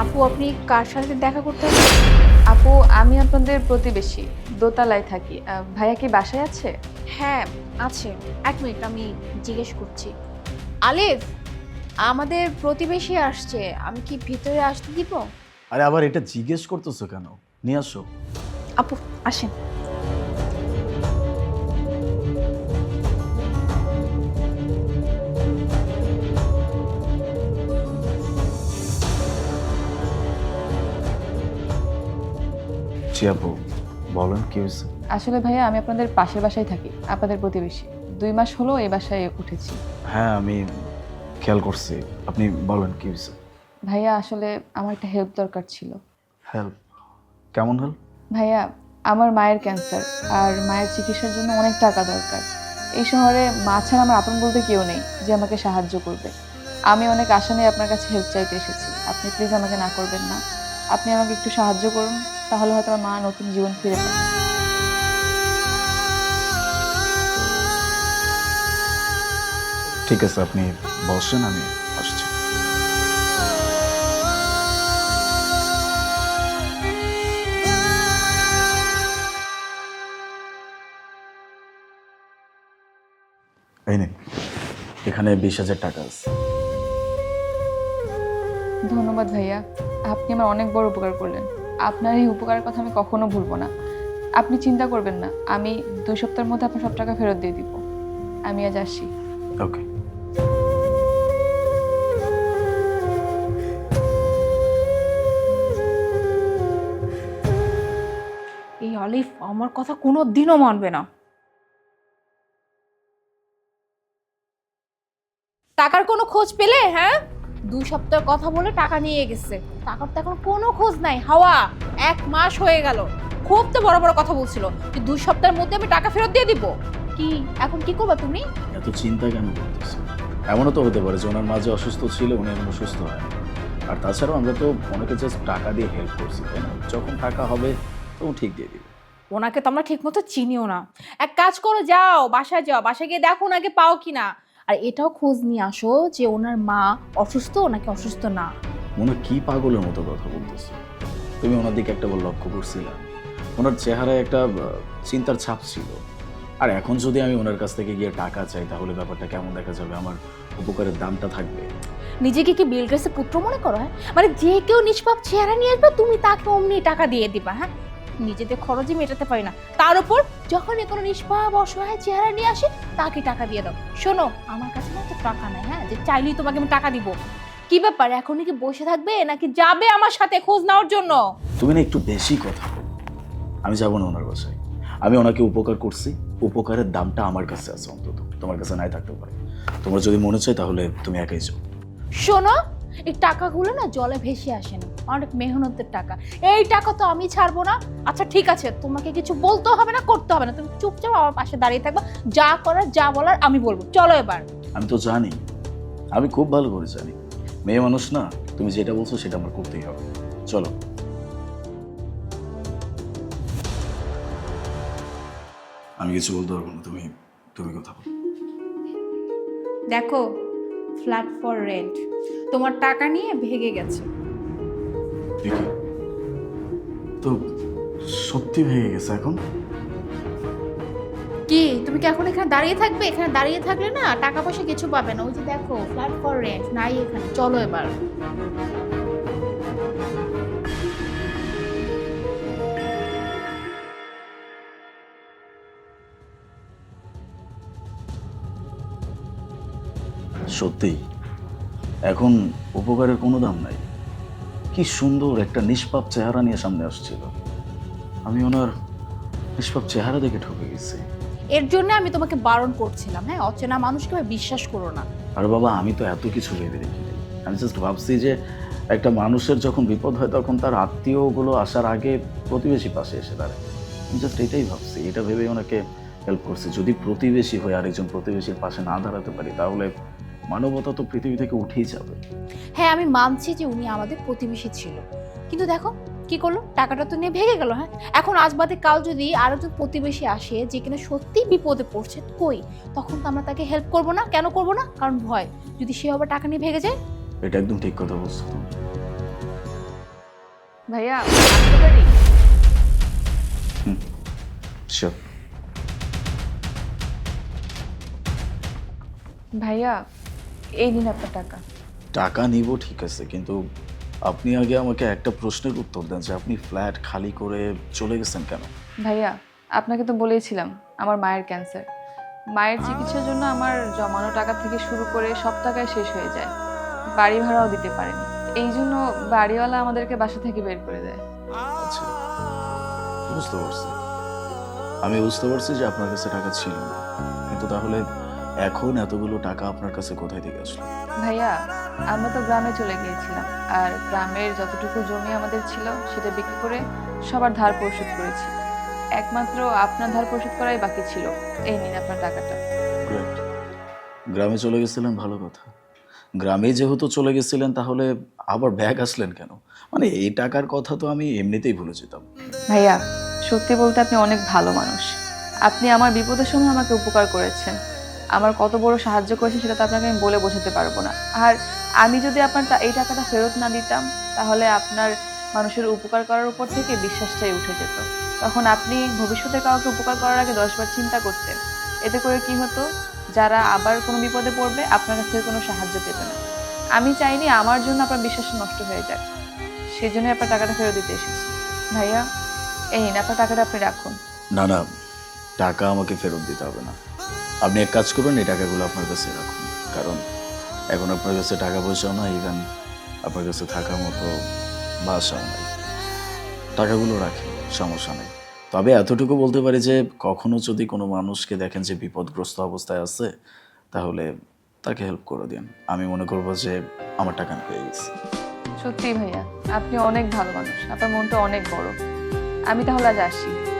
আপু আপনি কার সাথে দেখা করতে হবে? আপু আমি আপনাদের প্রতিবেশী দোতলায় থাকি। আহ, ভাইয়া কি বাসায় আছে? হ্যাঁ আছে। এক মিনিট আমি জিজ্ঞেস করছি। আলিফ আমাদের প্রতিবেশী আসছে। আমি কি ভিতরে আসতে দিব? আরে আবার এটা জিজ্ঞেস করতেছো কেন? নিয়ে আসো। আপু আসেন। জি আপু বলেন কি হয়েছে? আসলে ভাইয়া আমি আপনাদের পাশের বাসায় থাকি আপনাদের প্রতিবেশী। দুই মাস হলো এই বাসায় উঠেছি। হ্যাঁ আমি খেয়াল করছি। আপনি বলেন কি হয়েছে? ভাইয়া আসলে আমার একটা হেল্প দরকার ছিল। হেল্প কেমন হেল্প ভাইয়া আমার মায়ের ক্যান্সার আর মায়ের চিকিৎসার জন্য অনেক টাকা দরকার। এই শহরে মা ছাড়া আমার আপন বলতে কেউ নেই যে আমাকে সাহায্য করবে। আমি অনেক আশা নিয়ে আপনার কাছে হেল্প চাইতে এসেছি। আপনি প্লিজ আমাকে না করবেন না। আপনি আমাকে একটু সাহায্য করুন। তাহলে হয়তো আমার মা নতুন জীবন ফিরে পাবে। ঠিক আছে আপনি বসেন আমি আসছি। এই নিন এখানে বিশ হাজার টাকা আছে। ধন্যবাদ ভাইয়া আপনি আমার অনেক বড় উপকার করলেন। আপনার এই উপকারের কথা আমি কখনো ভুলবো না। আপনি চিন্তা করবেন না আমি দুই সপ্তাহের মধ্যে আপনার সব টাকা ফেরত দিয়ে দিব। আমি আজ আসি ওকে এই অলিফ আমার কথা কোনো দিনও মানবে না। টাকার কোনো খোঁজ পেলে হ্যাঁ? দুই সপ্তাহ কথা বলে টাকা নিয়ে গেছে। টাকার তো এখন কোনো খোঁজ নাই। হাওয়া এক মাস হয়ে গেল। খুব তো বড় বড় কথা বলছিল যে দুই সপ্তাহের মধ্যে আমি টাকা ফেরত দিয়ে দিব। কি? এখন কি করবা তুমি? এত চিন্তা কেন করতেছে? এমনও তো হতে পারে যে ওনার মাঝে অসুস্থ ছিল উনি এখনও সুস্থ হয় আর তাছাড়াও আমরা তো অনেকে জাস্ট টাকা দিয়ে হেল্প করছি তাই না? যখন টাকা হবে তখন ঠিক দিয়ে দিবে। ওনাকে তো আমরা ঠিক মতো চিনিও না। এক কাজ করো যাও বাসায় যাও। বাসায় গিয়ে দেখো ওনাকে পাও কিনা। আর এটাও খোঁজ নিয়ে আসো যে ওনার মা অসুস্থ নাকি অসুস্থ না। মনে কি পাগলের মতো কথা বলতেছে। তুমি ওনার দিকে একটা বার লক্ষ্য করছিলা। ওনার চেহারায় একটা চিন্তার ছাপ ছিল। আর এখন যদি আমি ওনার কাছ থেকে গিয়ে টাকা চাই তাহলে ব্যাপারটা কেমন দেখা যাবে? আমার উপকারের দামটা থাকবে। নিজেকে কি বিল গেটসের পুত্র মনে করো হ্যাঁ? মানে যে কেউ নিষ্পাপ চেহারা নিয়ে আসবে তুমি তাকে অমনি টাকা দিয়ে দিবা হ্যাঁ? নিজেদের খরচই মেটাতে পারি না। তার উপর যখনই কোনো নিষ্পাপ অসহায় চেহারা নিয়ে আসে তাকে টাকা দিয়ে দাও। শোনো আমার কাছে না তো টাকা নাই হ্যাঁ? যে চাইলেই তোমাকে আমি টাকা দিব। কি ব্যাপার এখনই কি বসে থাকবে নাকি যাবে আমার সাথে খোঁজ নেওয়ার জন্য? তুমি না একটু বেশি কথা আমি যাব না ওনার বাসায়। আমি ওনাকে উপকার করছি। উপকারের দামটা আমার কাছে আছে অন্তত। তোমার কাছে নাই থাকতে পারে। তোমার যদি মনে চায় তাহলে তুমি একাই যাও। শোনো এই টাকাগুলো না জলে ভেসে আসে না। অনেক মেহনতের টাকা। এই টাকা তো আমি ছাড়বো না। আচ্ছা ঠিক আছে তোমাকে কিছু বলতে হবে না করতে হবে না। তুমি চুপচাপ আমার পাশে দাঁড়িয়ে থাকবা। যা করার যা বলার আমি বলব। চলো এবার। আমি তো জানি। আমি খুব ভালো করে জানি। মেয়ে মানুষ না তুমি যেটা বলছো সেটা আমার করতেই হবে। চলো। আমি কিছু বলতে পারব না। তুমি তুমি কথা বলো। দেখো ফ্ল্যাট ফর রেন্ট। তোমার টাকা নিয়ে ভেগে গেছে। তো সত্যি ভেঙে গেছে এখন? কি? তুমি কি এখন এখানে দাঁড়িয়ে থাকবে? এখানে দাঁড়িয়ে থাকলে না টাকা পয়সা কিছু পাবে না। ওই যে দেখো ফ্ল্যাট ফর রেন্ট নাই এখানে। চলো এবার। সত্যি এখন উপকারের কোনো দাম নাই। কি সুন্দর একটা নিষ্পাপ চেহারা নিয়ে সামনে আসছিল। আমি ওনার নিষ্পাপ চেহারা দেখে ঠকে গেছি। এর জন্য আমি তোমাকে বারণ করছিলাম হ্যাঁ? অচেনা মানুষকে বিশ্বাস করো না। আর বাবা আমি তো এত কিছু ভেবে দেখি। আমি জাস্ট ভাবছি যে একটা মানুষের যখন বিপদ হয় তখন তার আত্মীয়গুলো আসার আগে প্রতিবেশী পাশে এসে দাঁড়ায়। আমি জাস্ট এটাই ভাবছি এটা ভেবে ওনাকে হেল্প করছি। যদি প্রতিবেশী হয়ে আরেকজন প্রতিবেশীর পাশে না দাঁড়াতে পারি তাহলে মানবতা তো পৃথিবী থেকে উঠেই যাবে। হ্যাঁ আমি মানছি যে উনি আমাদের প্রতিবেশী ছিল। কিন্তু দেখো কি করল? টাকাটা তো নিয়ে ভেঙে গেল হ্যাঁ? এখন আজ বাদে কাল যদি আরও একজন প্রতিবেশী আসে যে কিনা সত্যি বিপদে পড়ছে কই? তখন তো আমরা তাকে হেল্প করব না। কেন করব না? কারণ ভয়। যদি সে আবার টাকা নিয়ে ভেঙে যায়? এটা একদম ঠিক কথা বলছো তুমি। ভাইয়া আসতে পারি? শিওর ভাইয়া এই নিন আপনার টাকা। টাকা নিব ঠিক আছে কিন্তু আপনি আগে আমাকে একটা প্রশ্নের উত্তর দেন যে আপনি ফ্ল্যাট খালি করে চলে গেছেন কেন? ভাইয়া আপনাকে তো বলেইছিলাম আমার মায়ের ক্যান্সার। মায়ের চিকিৎসার জন্য আমার জমানো টাকা থেকে শুরু করে সব টাকায় শেষ হয়ে যায়। বাড়ি ভাড়াও দিতে পারেনি। এই জন্য বাড়িওয়ালা আমাদেরকে বাসা থেকে বের করে দেয়। আচ্ছা বুঝতে পারছি। আমি বুঝতে পারছি যে আপনার কাছে টাকা ছিল না। কিন্তু তাহলে এখন এতগুলো টাকা আপনার কাছে কোথায় থেকে আসলো? ভাইয়া আমরা তো গ্রামে চলে গিয়েছিলাম। আর গ্রামের যতটুকু জমি আমাদের ছিল সেটা বিক্রি করে সবার ধার পরিশোধ করেছি। একমাত্র আপনার ধার পরিশোধ করাই বাকি ছিল। এই নিন আপনার টাকাটা। গ্রেট গ্রামে চলে গেছিলেন ভালো কথা। গ্রামে যেহেতু চলে গেছিলেন তাহলে আবার ব্যাগ আসলেন কেন? মানে এই টাকার কথা তো আমি এমনিতেই ভুলে যেতাম। ভাইয়া সত্যি বলতে আপনি অনেক ভালো মানুষ। আপনি আমার বিপদের সময় আমাকে উপকার করেছেন। আমার কত বড় সাহায্য করেছেন সেটা তো আপনাকে আমি বলে বোঝাতে পারব না। আর আমি যদি আপনার এই টাকাটা ফেরত না দিতাম, তাহলে আপনার মানুষের উপকার করার উপর থেকে বিশ্বাসটাই উঠে যেত। তখন আপনি ভবিষ্যতে কাউকে উপকার করার আগে দশবার চিন্তা করতেন। এতে করে কি হতো? যারা আবার কোনো বিপদে পড়বে, আপনার কাছ থেকে কোনো সাহায্য পেত না। আমি চাইনি আমার জন্য আপনার বিশ্বাস নষ্ট হয়ে যাক। সেই জন্যই আপনার টাকাটা ফেরত দিতে এসেছি। ভাইয়া, এই নিন, আপনার টাকাটা আপনি রাখুন। না না, টাকা আমাকে ফেরত দিতে হবে না। আপনি এক কাজ করুন এই টাকাগুলো আপনার কাছে রাখুন। কারণ এখন আপনার কাছে টাকা পয়সাও না ইভেন আপনার কাছে থাকার মতো বাসাও নাই। টাকাগুলো রাখেন, সমস্যা নেই। তবে এতটুকু বলতে পারি যে, কখনো যদি কোনো মানুষকে দেখেন যে বিপদগ্রস্ত অবস্থায় আছে, তাহলে তাকে হেল্প করে দিন। আমি মনে করব যে, আমার টাকা পেয়ে গেছি। সত্যি ভাইয়া, আপনি অনেক ভালো মানুষ, আপনার মনটা অনেক বড়। আমি তাহলে আজ আসি।